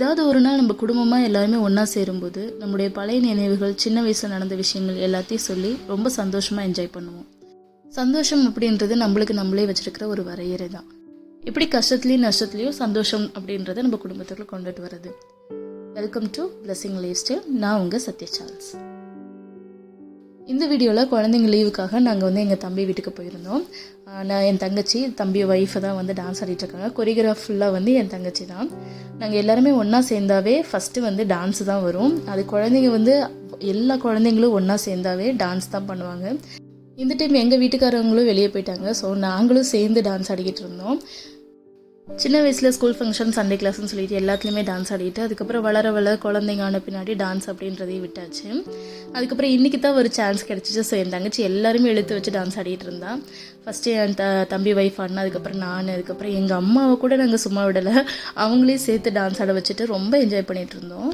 ஏதாவது ஒரு நாள் நம்ம குடும்பமாக எல்லாருமே ஒன்றா சேரும்போது நம்முடைய பழைய நினைவுகள் சின்ன வயசில் நடந்த விஷயங்கள் எல்லாத்தையும் சொல்லி ரொம்ப சந்தோஷமாக என்ஜாய் பண்ணுவோம். சந்தோஷம் அப்படின்றது நம்மளுக்கு நம்மளே வச்சிருக்கிற ஒரு வரையறை தான். இப்படி கஷ்டத்துலேயும் நஷ்டத்துலேயும் சந்தோஷம் அப்படின்றத நம்ம குடும்பத்துக்குள்ளே கொண்டுட்டு வர்றது. Welcome to blessing life style நான் உங்கள் சத்ய சார்ஸ். இந்த வீடியோவில் குழந்தைங்க லீவுக்காக நாங்கள் வந்து எங்கள் தம்பி வீட்டுக்கு போயிருந்தோம். நான் என் தங்கச்சி தம்பி ஒய்ஃபை தான் வந்து டான்ஸ் ஆடிட்டுருக்காங்க கொரியோகிராஃப் ஃபுல்லாக வந்து என் தங்கச்சி தான். நாங்கள் எல்லாருமே ஒன்றா சேர்ந்தாவே ஃபஸ்ட்டு வந்து டான்ஸ் தான் வரும். அது குழந்தைங்க வந்து எல்லா குழந்தைங்களும் ஒன்றா சேர்ந்தாவே டான்ஸ் தான் பண்ணுவாங்க. இந்த டைம் எங்கள் வீட்டுக்காரவங்களும் வெளியே போயிட்டாங்க. ஸோ நாங்களும் சேர்ந்து டான்ஸ் ஆடிக்கிட்டு இருந்தோம். சின்ன வயசில் ஸ்கூல் ஃபங்க்ஷன் சண்டே கிளாஸ்னு சொல்லிட்டு எல்லாத்துலேயுமே டான்ஸ் ஆடிட்டு அதுக்கப்புறம் வளர வளர குழந்தைங்க ஆன பின்னாடி டான்ஸ் அப்படின்றதையும் விட்டாச்சு. அதுக்கப்புறம் இன்றைக்கி தான் ஒரு சான்ஸ் கிடச்சிச்சு. ஸோ என் தங்கச்சி எல்லாருமே இழுத்து வச்சு டான்ஸ் ஆடிட்டு இருந்தா. ஃபஸ்ட்டு என் த தம்பி ஒய்ஃப் ஆடினா அதுக்கப்புறம் நான் அதுக்கப்புறம் எங்கள் அம்மாவை கூட நாங்கள் சும்மா விடலை. அவங்களையும் சேர்த்து டான்ஸ் ஆட வச்சுட்டு ரொம்ப என்ஜாய் பண்ணிட்டு இருந்தோம்.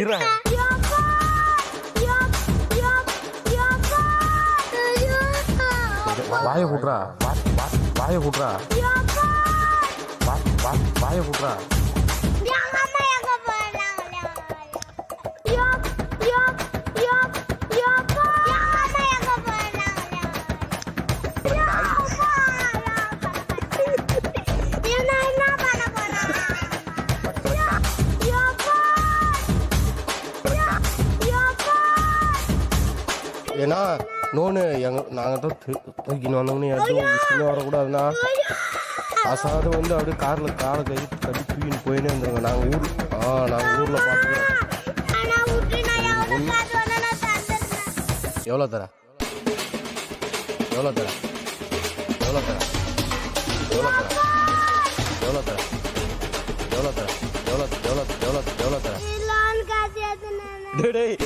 இரு. வாயை கூட்டுறா வாயை கூட்டுறா. வாயை கூட்டுறா. ஏன்னா நோனு எங்க நாங்கள் தான் தூக்கின்னு வந்தோம்னு எதுவும் விஷயம் வரக்கூடாதுண்ணா அசாது வந்து அப்படியே காரில் காலை கை கட்டி தூக்கின்னு போயினே இருந்துருங்க நாங்கள் ஊர் ஆ நாங்கள் ஊரில் பார்த்துக்கிறோம் எவ்வளோ தர எவ்வளோ தர எவ்வளோ தர எவ்வளோ தர எவ்வளோ தர எவ்வளோ தர எவ்வளோ எவ்வளோ எவ்வளோ எவ்வளோ தர டேய்,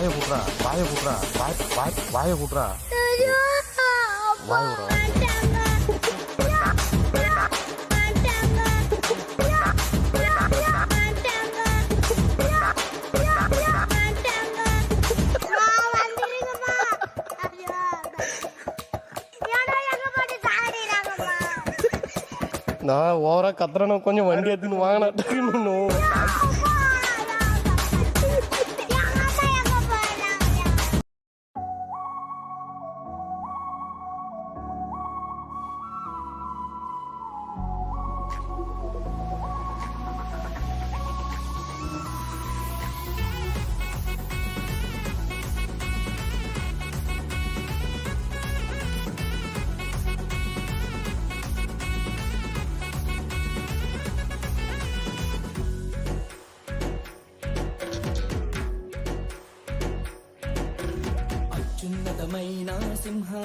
வாய விட்றா வாய விட்றா வாய் வாய் வாய விட்றா வாய விட்றா நான் ஓவரா கத்துறேன்னு கொஞ்சம் வண்டி எடுத்துன்னு வாங்கினா டக்குன்னு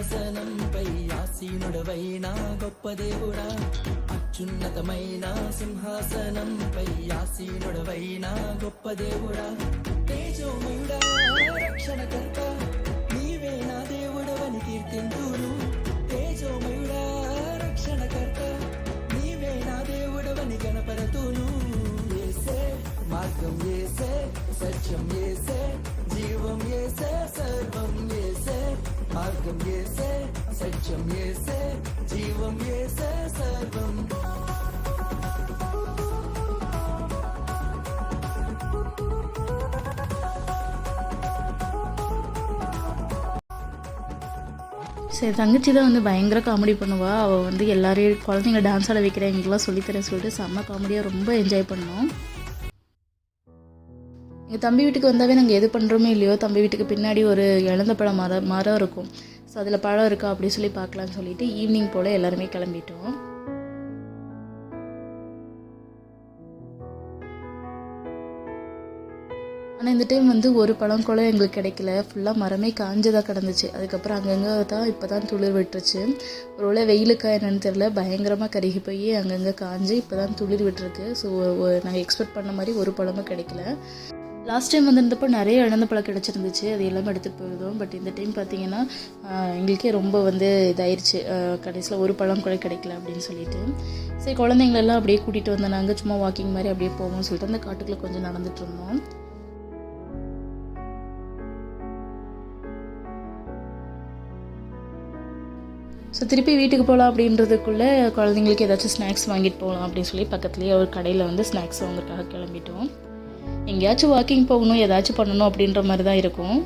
సింహాసనంపై ఆసీనుడవైనా గొప్ప దేవుడా. అత్యున్నతమైన సింహాసనంపై ఆసీనుడవైనా గొప్ప దేవుడా. తేజోమయుడా రక్షణకర్త. சரி தங்கச்சி தான் வந்து பயங்கர காமெடி பண்ணுவாள் அவள் வந்து எல்லாரையும் குழந்தைங்க டான்ஸ் ஆட வைக்கிறேன் எங்களுக்குலாம் சொல்லித்தரேன் சொல்லிட்டு செம்ம காமெடியாக ரொம்ப என்ஜாய் பண்ணோம் எங்கள் தம்பி வீட்டுக்கு வந்தாவே நாங்கள் எது பண்ணுறோமோ இல்லையோ தம்பி வீட்டுக்கு பின்னாடி ஒரு இழந்த பழம் மரம் மரம் இருக்கும். ஸோ அதில் பழம் இருக்கா அப்படி சொல்லி பார்க்கலான்னு சொல்லிட்டு ஈவினிங் போல் எல்லாருமே கிளம்பிட்டோம். ஆனால் இந்த டைம் வந்து ஒரு பழம் கூட எங்களுக்கு கிடைக்கல. ஃபுல்லாக மரமே காஞ்சதாக கிடந்துச்சு. அதுக்கப்புறம் அங்கங்கே தான் இப்போ தான் துளிர் விட்டுருச்சு. ஒரு வேளை வெயிலுக்கா என்னென்னு தெரில பயங்கரமாக கருகி போய் அங்கங்கே காஞ்சு இப்போ தான் துளிர் விட்டுருக்கு. ஸோ நாங்கள் எக்ஸ்பெக்ட் பண்ண மாதிரி ஒரு பழமும் கிடைக்கல. லாஸ்ட் டைம் வந்திருந்தப்போ நிறைய இழந்த பழம் கிடச்சிருந்துச்சு. அது எல்லாமே எடுத்துகிட்டு போயிருந்தோம். பட் இந்த டைம் பார்த்தீங்கன்னா எங்களுக்கே ரொம்ப வந்து இதாயிருச்சு. கடைசியில் ஒரு பழம் கூட கிடைக்கல அப்படின்னு சொல்லிட்டு. சரி குழந்தைங்களெல்லாம் அப்படியே கூட்டிகிட்டு வந்தோம் நாங்கள் சும்மா வாக்கிங் மாதிரி அப்படியே போவோம்னு சொல்லிட்டு அந்த காட்டுக்குள்ளே கொஞ்சம் நடந்துட்டு இருந்தோம். ஸோ திருப்பி வீட்டுக்கு போகலாம் அப்படின்றதுக்குள்ளே குழந்தைங்களுக்கு ஏதாச்சும் ஸ்நாக்ஸ் வாங்கிட்டு போகலாம் அப்படின்னு சொல்லி பக்கத்துலேயே ஒரு கடையில் வந்து ஸ்நாக்ஸ் வாங்குறதுக்காக கிளம்பிட்டோம். எங்கேயாச்சும் வாக்கிங் போகணும் ஏதாச்சும் பண்ணணும் அப்படின்ற மாதிரி தான் இருக்கும்.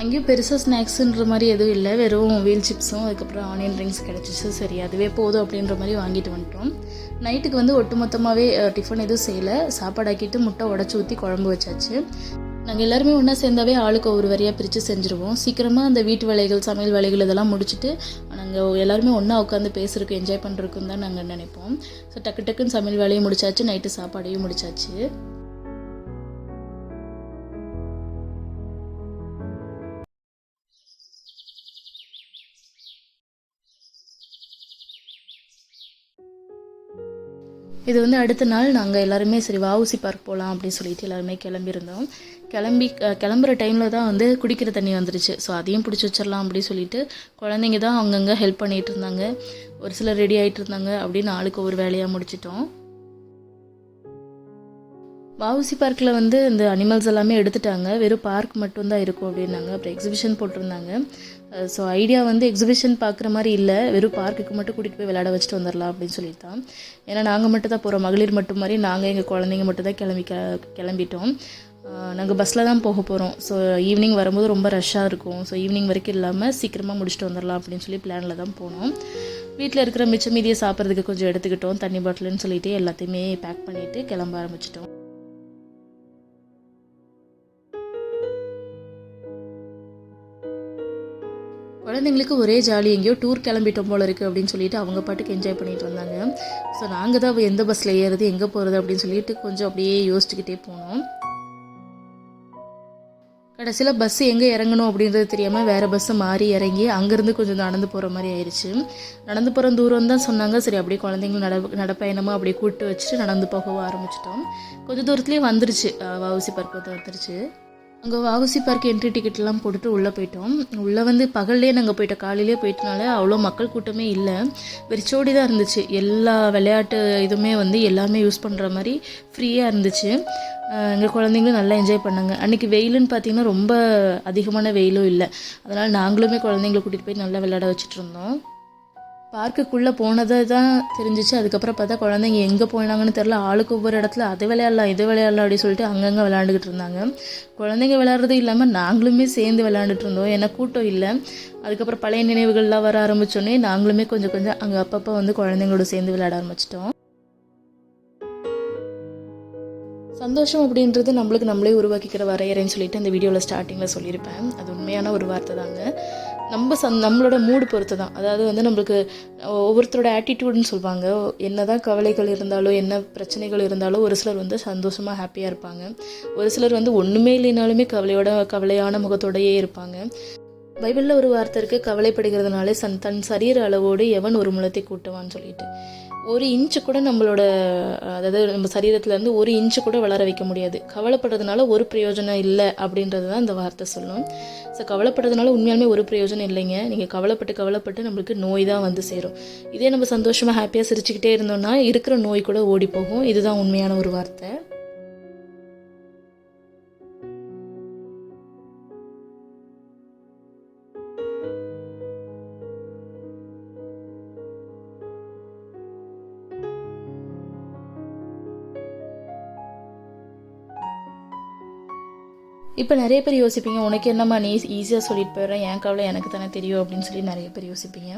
அங்கேயும் பெருசாக ஸ்நாக்ஸுன்ற மாதிரி எதுவும் இல்லை. வெறும் வீல் சிப்ஸும் அதுக்கப்புறம் ஆனியன் ரிங்ஸ் கிடச்சிச்சு. சரி அதுவே போதும் அப்படின்ற மாதிரி வாங்கிட்டு வந்துட்டோம். நைட்டுக்கு வந்து ஒட்டுமொத்தமாகவே டிஃபன் எதுவும் செய்யலை. சாப்பாடு ஆக்கிட்டு முட்டை உடச்சி ஊற்றி குழம்பு வச்சாச்சு. நாங்கள் எல்லாருமே ஒன்றா சேர்ந்தாவே ஆளுக்கு ஒவ்வொரு வரியாக பிரித்து செஞ்சுருவோம். சீக்கிரமாக அந்த வீட்டு வேலைகள் சமையல் வேலைகள் இதெல்லாம் முடிச்சுட்டு நாங்கள் எல்லாருமே ஒன்றா உட்காந்து பேசுறதுக்கு என்ஜாய் பண்ணுறதுக்கும் தான் நாங்கள் நினைப்போம். ஸோ டக்கு டக்குன்னு சமையல் வேலையும் முடிச்சாச்சு நைட்டு சாப்பாடையும் முடிச்சாச்சு. இது வந்து அடுத்த நாள் நாங்கள் எல்லாருமே சரி வாவுசி பார்க் போகலாம் அப்படின்னு சொல்லிட்டு எல்லாருமே கிளம்பியிருந்தோம். கிளம்பி கிளம்புற டைமில் தான் வந்து குடிக்கிற தண்ணி வந்துருச்சு. ஸோ அதையும் பிடிச்சி வச்சிடலாம் அப்படின்னு சொல்லிட்டு குழந்தைங்க தான் அங்கங்கே ஹெல்ப் பண்ணிகிட்டு இருந்தாங்க. ஒரு சிலர் ரெடி ஆகிட்டு இருந்தாங்க அப்படின்னு ஆளுக்கு ஒரு வேலையாக முடிச்சிட்டோம். வஉசி பார்க்கில் வந்து இந்த அனிமல்ஸ் எல்லாமே எடுத்துட்டாங்க. வெறும் பார்க் மட்டும்தான் இருக்கும் அப்படின்னாங்க. அப்புறம் எக்ஸிபிஷன் போட்டிருந்தாங்க. ஸோ ஐடியா வந்து எக்ஸிபிஷன் பார்க்குற மாதிரி இல்லை. வெறும் பார்க்குக்கு மட்டும் கூட்டிகிட்டு போய் விளையாட வச்சுட்டு வந்துடலாம் அப்படின்னு சொல்லிட்டு தான் ஏன்னா நாங்கள் மட்டும் தான் போகிறோம் மகளிர் மட்டும் மாதிரி நாங்கள் எங்கள் குழந்தைங்க மட்டும் தான் கிளம்பி க- கிளம்பிட்டோம். நாங்கள் பஸ்ஸில் தான் போக போகிறோம் ஸோ ஈவினிங் வரும்போது ரொம்ப ரஷ்ஷாக இருக்கும். ஸோ ஈவினிங் வரைக்கும் இல்லாமல் சீக்கிரமாக முடிச்சுட்டு வந்துடலாம் அப்படின்னு சொல்லி பிளானில் தான் போனோம். வீட்டில் இருக்கிற மிச்ச மீதியை சாப்பிட்றதுக்கு கொஞ்சம் எடுத்துக்கிட்டோம். தண்ணி பாட்டில்னு சொல்லிட்டு எல்லாத்தையுமே பேக் பண்ணிவிட்டு கிளம்ப ஆரம்பிச்சிட்டோம். குழந்தைங்களுக்கு ஒரே ஜாலி எங்கேயோ டூர் கிளம்பிட்டோம் போல இருக்குது அப்படின்னு சொல்லிட்டு அவங்க பாட்டுக்கு என்ஜாய் பண்ணிட்டு வந்தாங்க. ஸோ நாங்கள் தான் எந்த பஸ்ஸில் ஏறுறது எங்கே போகிறது அப்படின்னு சொல்லிட்டு கொஞ்சம் அப்படியே யோசிச்சுக்கிட்டே போனோம். கடைசியில் பஸ்ஸு எங்கே இறங்கணும் அப்படின்றது தெரியாமல் வேறு பஸ்ஸு மாறி இறங்கி அங்கேருந்து கொஞ்சம் நடந்து போகிற மாதிரி ஆயிடுச்சு நடந்து போகிற தூரம் தான் சொன்னாங்க. சரி அப்படியே குழந்தைங்க நட நடப்பயணமாக அப்படியே கூப்பிட்டு வச்சுட்டு நடந்து போகவும் ஆரம்பிச்சிட்டோம். கொஞ்சம் தூரத்துலேயே வந்துருச்சு. வவுசி வஉசி வந்துருச்சு அங்கே வாகுசி பார்க் என்ட்ரி டிக்கெட்லாம் போட்டுட்டு உள்ளே போயிட்டோம். உள்ளே வந்து பகல்லே நாங்கள் போயிட்டோம். காலையிலே போயிட்டனால அவ்வளோ மக்கள் கூட்டமே இல்லை. வெறிச்சோடி தான் இருந்துச்சு. எல்லா விளையாட்டு இதுவுமே வந்து எல்லாமே யூஸ் பண்ணுற மாதிரி ஃப்ரீயாக இருந்துச்சு. எங்கள் குழந்தைங்களும் நல்லா என்ஜாய் பண்ணாங்க. அன்றைக்கி வெயிலுன்னு பார்த்தீங்கன்னா ரொம்ப அதிகமான வெயிலும் இல்லை. அதனால் நாங்களுமே குழந்தைங்களை கூட்டிகிட்டு போய் நல்லா விளையாட வச்சுட்டு இருந்தோம். பார்க்குக்குள்ளே போனதை தான் தெரிஞ்சிச்சு. அதுக்கப்புறம் பார்த்தா குழந்தைங்க எங்கே போனாங்கன்னு தெரில ஆளுக்கு ஒவ்வொரு இடத்துல அது விளையாடலாம் இது விளையாடலாம் அப்படின்னு சொல்லிட்டு அங்கங்கே விளையாண்டுக்கிட்டு இருந்தாங்க. குழந்தைங்க விளையாடுறது இல்லாமல் நாங்களுமே சேர்ந்து விளையாண்டுட்டு இருந்தோம். ஏன்னா கூட்டம் இல்லை. அதுக்கப்புறம் பழைய நினைவுகள்லாம் வர ஆரம்பித்தோடனே நாங்களுமே கொஞ்சம் கொஞ்சம் அங்கே அப்பப்போ வந்து குழந்தைங்களோட சேர்ந்து விளையாட ஆரம்பிச்சிட்டோம். சந்தோஷம் அப்படின்றது நம்மளுக்கு நம்மளே உருவாக்கிக்கிற வரையறைன்னு சொல்லிட்டு அந்த வீடியோவில் ஸ்டார்டிங்கில் சொல்லியிருப்பேன். அது உண்மையான ஒரு வார்த்தை தாங்க நம்ம சந் நம்மளோட மூடு பொறுத்து தான் அதாவது வந்து நம்மளுக்கு ஒவ்வொருத்தரோட ஆட்டிடியூடுன்னு சொல்லுவாங்க என்னதான் கவலைகள் இருந்தாலோ என்ன பிரச்சனைகள் இருந்தாலும் ஒரு சிலர் வந்து சந்தோஷமாக ஹாப்பியாக இருப்பாங்க. ஒரு சிலர் வந்து ஒன்றுமே இல்லைனாலுமே கவலையோட கவலையான முகத்தோடையே இருப்பாங்க. பைபிளில் ஒரு வார்த்தை இருக்குது கவலைப்படுகிறதுனாலே சன் தன் சரீர அளவோடு எவன் ஒரு முளத்தை கூட்டுவான்னு சொல்லிட்டு. ஒரு இன்ச்சு கூட நம்மளோட அதாவது நம்ம சரீரத்துலேருந்து ஒரு இன்ச்சு கூட வளர வைக்க முடியாது. கவலைப்படுறதுனால ஒரு பிரயோஜனம் இல்லை அப்படின்றது தான் இந்த வார்த்தை சொல்லும். ஸோ கவலைப்படுறதுனால உண்மையாலுமே ஒரு பிரயோஜனம் இல்லைங்க. நீங்கள் கவலைப்பட்டு கவலைப்பட்டு நம்மளுக்கு நோய் தான் வந்து சேரும். இதே நம்ம சந்தோஷமாக ஹாப்பியாக சிரிச்சுக்கிட்டே இருந்தோம்னா இருக்கிற நோய் கூட ஓடி போகும் இதுதான் உண்மையான ஒரு வார்த்தை. இப்போ நிறைய பேர் யோசிப்பீங்க உனக்கு என்னம்மா நீ ஈஸியாக சொல்லிட்டு போயிடுறேன் என் கவலை எனக்கு தானே தெரியும்? அப்படின்னு சொல்லி நிறைய பேர் யோசிப்பீங்க.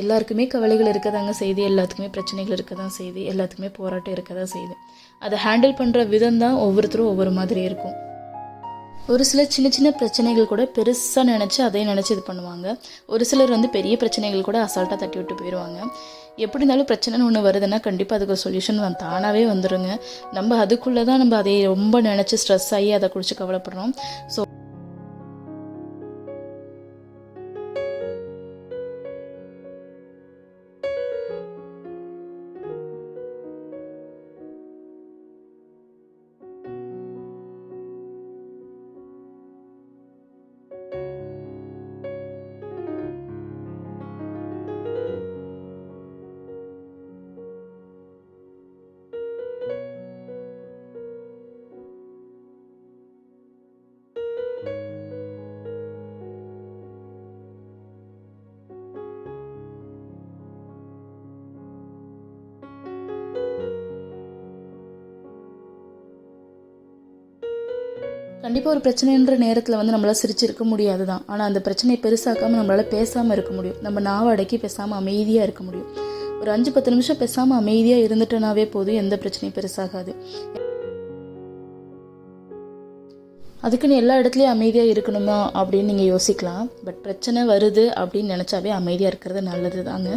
எல்லாருக்குமே கவலைகள் இருக்க தாங்க செய்யுது எல்லாத்துக்குமே பிரச்சனைகள் இருக்க தான் செய்யுது எல்லாத்துக்குமே போராட்டம் இருக்க தான் செய்யுது அதை ஹேண்டில் பண்ணுற விதம் தான் ஒவ்வொருத்தரும் ஒவ்வொரு மாதிரி இருக்கும். ஒரு சில சின்ன சின்ன பிரச்சனைகள் கூட பெருசாக நினச்சி அதை நினச்சி இது பண்ணுவாங்க. ஒரு சிலர் வந்து பெரிய பிரச்சனைகள் கூட அசால்ட்டாக தட்டி விட்டு போயிடுவாங்க. எப்படி இருந்தாலும் பிரச்சனைன்னு ஒன்று வருதுன்னா கண்டிப்பாக அதுக்கு ஒரு சொல்யூஷன் வந்து தானாகவே வந்துடுங்க நம்ம அதுக்குள்ளே தான் நம்ம அதை ரொம்ப நினச்சி ஸ்ட்ரெஸ் ஆகி அதை குடிச்சு கவலைப்படுறோம். ஸோ கண்டிப்பாக ஒரு பிரச்சனைன்ற நேரத்தில் வந்து நம்மளால் சிரிச்சிருக்க முடியாது தான் ஆனால் அந்த பிரச்சனையை பெருசாக்காமல் நம்மளால் பேசாமல் இருக்க முடியும். நம்ம நாவை அடக்கி பேசாமல் அமைதியாக இருக்க முடியும். ஒரு அஞ்சு பத்து நிமிஷம் பேசாமல் அமைதியாக இருந்துட்டனாவே போதும் எந்த பிரச்சனையும் பெருசாகாது. அதுக்குன்னு எல்லா இடத்துலையும் அமைதியாக இருக்கணுமா அப்படின்னு நீங்கள் யோசிக்கலாம். பட் பிரச்சனை வருது அப்படின்னு நினச்சாவே அமைதியாக இருக்கிறது நல்லது தாங்க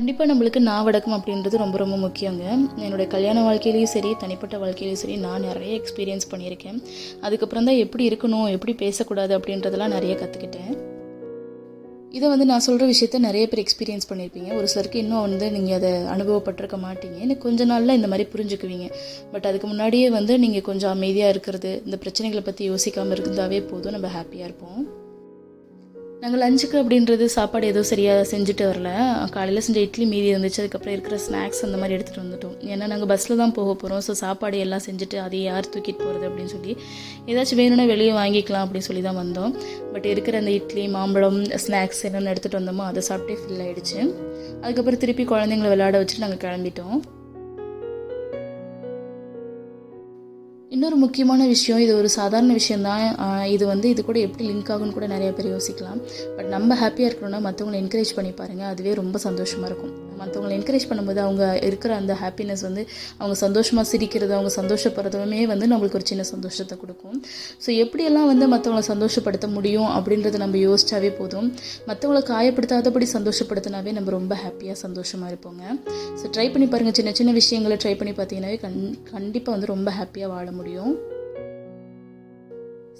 கண்டிப்பாக நம்மளுக்கு நாவடக்கம் அப்படின்றது ரொம்ப ரொம்ப முக்கியங்க. என்னுடைய கல்யாண வாழ்க்கையிலையும் சரி தனிப்பட்ட வாழ்க்கையிலையும் சரி நான் நிறைய எக்ஸ்பீரியன்ஸ் பண்ணியிருக்கேன். அதுக்கப்புறம் தான் எப்படி இருக்கணும் எப்படி பேசக்கூடாது அப்படின்றதெல்லாம் நிறைய கற்றுக்கிட்டேன் இதை வந்து நான் சொல்கிற விஷயத்த நிறைய பேர் எக்ஸ்பீரியன்ஸ் பண்ணியிருப்பீங்க. ஒரு சிலருக்கு இன்னும் வந்து நீங்கள் அதை அனுபவப்பட்டிருக்க மாட்டீங்க. எனக்கு கொஞ்ச நாளில் இந்த மாதிரி புரிஞ்சுக்குவீங்க. பட் அதுக்கு முன்னாடியே வந்து நீங்கள் கொஞ்சம் அமைதியாக இருக்கிறது இந்த பிரச்சனைகளை பற்றி யோசிக்காமல் இருந்தாவே போதும். நம்ம ஹாப்பியாக இருப்போம். நாங்கள் லஞ்சுக்கு அப்படின்றது சாப்பாடு எதுவும் சரியாக செஞ்சுட்டு வரல. காலையில் செஞ்ச இட்லி மீதி இருந்துச்சு. அதுக்கப்புறம் இருக்கிற ஸ்நாக்ஸ் அந்த மாதிரி எடுத்துகிட்டு வந்துட்டோம். ஏன்னா நாங்கள் பஸ்ஸில் தான் போக போகிறோம் ஸோ சாப்பாடு எல்லாம் செஞ்சுட்டு அதை யார் தூக்கிட்டு போகிறது அப்படின்னு சொல்லி ஏதாச்சும் வேணும்னா வெளியே வாங்கிக்கலாம் அப்படின்னு சொல்லி தான் வந்தோம். பட் இருக்கிற அந்த இட்லி மாம்பழம் ஸ்நாக்ஸ் என்னென்ன எடுத்துகிட்டு வந்தோமோ அதை சாப்பிட்டே ஃபில் ஆகிடுச்சு அதுக்கப்புறம் திருப்பி குழந்தைங்களை விளையாட வச்சுட்டு நாங்கள் கிளம்பிட்டோம். இன்னொரு முக்கியமான விஷயம் இது ஒரு சாதாரண விஷயந்தான் இது வந்து இது கூட எப்படி லிங்க் ஆகும்னு கூட நிறைய பேர் யோசிக்கலாம். பட் நம்ம ஹாப்பியாக இருக்கணும்னா மற்றவங்களை என்கரேஜ் பண்ணி பாருங்கள் அதுவே ரொம்ப சந்தோஷமாக இருக்கும். மற்றவங்களை என்கரேஜ் பண்ணும்போது அவங்க இருக்கிற அந்த ஹாப்பினஸ் வந்து அவங்க சந்தோஷமாக சிரிக்கிறது அவங்க சந்தோஷப்படுறதுமே வந்து நம்மளுக்கு ஒரு சின்ன சந்தோஷத்தை கொடுக்கும். ஸோ எப்படியெல்லாம் வந்து மற்றவங்களை சந்தோஷப்படுத்த முடியும் அப்படின்றத நம்ம யோசிச்சாவே போதும். மற்றவங்களை காயப்படுத்தாதபடி சந்தோஷப்படுத்தினாவே நம்ம ரொம்ப ஹாப்பியாக சந்தோஷமாக இருப்போங்க. ஸோ ட்ரை பண்ணி பாருங்கள் சின்ன சின்ன விஷயங்களை ட்ரை பண்ணி பார்த்தீங்கன்னாவே கண் கண்டிப்பாக வந்து ரொம்ப ஹாப்பியாக வாழ முடியும்.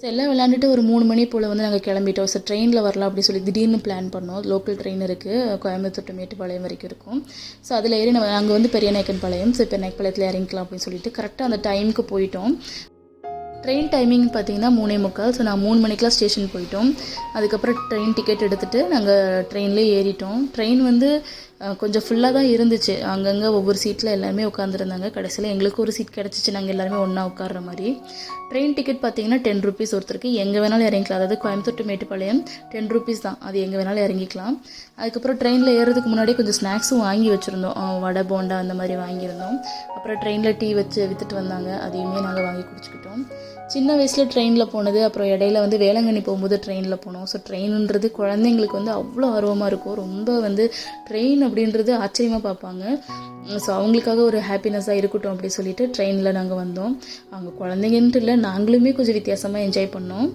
ஸோ எல்லாம் விளையாண்டுட்டு ஒரு மூணு மணி போல் வந்து நாங்கள் கிளம்பிட்டோம். ஸோ ட்ரெயினில் வரலாம் அப்படின்னு சொல்லி திடீர்னு பிளான் பண்ணோம். லோக்கல் ட்ரெயின் இருக்குது கோயம்புத்தூர் டு மேட்டுப்பாளையம் வரைக்கும் இருக்கும். ஸோ அதில் ஏறி நம்ம அங்கே வந்து பெரிய நாயக்கன் பாளையம் ஸோ இப்போ நாயக்கப்பாளையத்தில் இறங்கிக்கலாம் அப்படின்னு சொல்லிட்டு கரெக்டாக அந்த டைமுக்கு போயிட்டோம். ட்ரெயின் டைமிங் பார்த்தீங்கன்னா மூணே முக்கால். ஸோ நான் மூணு மணிக்கெலாம் ஸ்டேஷன் போயிட்டோம். அதுக்கப்புறம் ட்ரெயின் டிக்கெட் எடுத்துகிட்டு நாங்கள் ட்ரெயின்லேயே ஏறிட்டோம். ட்ரெயின் வந்து கொஞ்சம் ஃபுல்லாக தான் இருந்துச்சு. அங்கங்கே ஒவ்வொரு சீட்டில் எல்லாருமே உட்காந்துருந்தாங்க கடைசியில் எங்களுக்கு ஒரு சீட் கிடச்சிச்சு. நாங்கள் எல்லாருமே ஒன்றா உட்கார்ற மாதிரி. ட்ரெயின் டிக்கெட் பார்த்தீங்கன்னா டென் ருபீஸ் ஒருத்தருக்கு. எங்கே வேணாலும் இறங்கிக்கலாம். அதாவது Coimbatore to Mettupalayam ten rupees தான். அது எங்கே வேணாலும் இறங்கிக்கலாம். அதுக்கப்புறம் ட்ரெயினில் ஏறுறதுக்கு முன்னாடி கொஞ்சம் ஸ்நாக்ஸும் வாங்கி வச்சுருந்தோம். வடை போண்டா அந்த மாதிரி வாங்கியிருந்தோம். அப்புறம் ட்ரெயினில் டீ வச்சு விற்றுட்டு வந்தாங்க. அதையுமே நாங்கள் வாங்கி குடிச்சிக்கிட்டோம். சின்ன வயசில் ட்ரெயினில் போனது அப்புறம் இடையில வந்து வேளாங்கண்ணி போகும்போது ட்ரெயினில் போனோம். ஸோ ட்ரெயினுன்றது குழந்தைங்களுக்கு வந்து அவ்வளோ ஆர்வமாக இருக்கும். ரொம்ப வந்து ட்ரெயின் அப்படின்றது ஆச்சரியமாக பார்ப்பாங்க. ஸோ அவங்களுக்காக ஒரு ஹாப்பினஸ்ஸாக இருக்கட்டும் அப்படி சொல்லிட்டு ட்ரெயினில் நாங்கள் வந்தோம். அவங்க குழந்தைங்கன்ட்டு இல்லை நாங்களுமே கொஞ்சம் வித்தியாசமாக என்ஜாய் பண்ணோம்.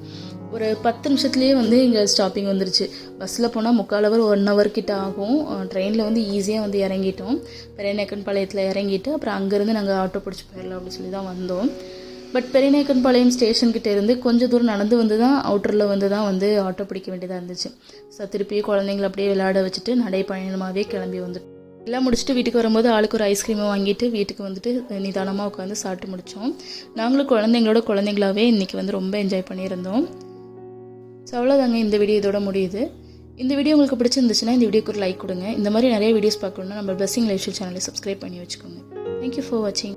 ஒரு பத்து நிமிஷத்துலேயே வந்து இங்கே ஸ்டாப்பிங் வந்துருச்சு. பஸ்ஸில் போனால் முக்கால் ஹவர் ஒன் ஹவர் கிட்ட ஆகும். ட்ரெயினில் வந்து ஈஸியாக வந்து இறங்கிட்டோம். பெரியநாயக்கன் பாளையத்தில் இறங்கிட்டு அப்புறம் அங்கேருந்து நாங்கள் ஆட்டோ பிடிச்சி போயிடலாம் அப்படின்னு சொல்லி தான் வந்தோம். பட் பெரியநாயக்கன்பாளையம் பாளையம் இருந்து கொஞ்சம் தூரம் நடந்து வந்து தான் அவுட்டரில் வந்து தான் வந்து ஆட்டோ பிடிக்க வேண்டியதாக இருந்துச்சு. ஸோ திருப்பியும் குழந்தைங்கள அப்படியே விளையாட வச்சுட்டு நடைப்பயணமாகவே கிளம்பி வந்துட்டோம். எல்லாம் முடிச்சுட்டு வீட்டுக்கு வரும்போது ஆளுக்கு ஒரு ஐஸ்கிரீமை வாங்கிட்டு வீட்டுக்கு வந்துட்டு நிதானமாக உட்காந்து சாப்பிட்டு முடித்தோம் நாங்களும் குழந்தைங்களோட குழந்தைங்களாவே இன்றைக்கி வந்து ரொம்ப என்ஜாய் பண்ணியிருந்தோம். ஸோ அவ்வளோதாங்க இந்த வீடியோ இதோட முடியுது. இந்த வீடியோ உங்களுக்கு பிடிச்சிருந்துச்சுன்னா இந்த வீடியோக்கு ஒரு லைக் கொடுங்க. இந்த மாதிரி நிறைய வீடியோஸ் பார்க்கணுன்னா நம்ம பிளஸிங் லைஃப் சேனலை சப்ஸ்கிரைப் பண்ணி வச்சுக்கோங்க. தேங்க்யூ ஃபார் வாட்சிங்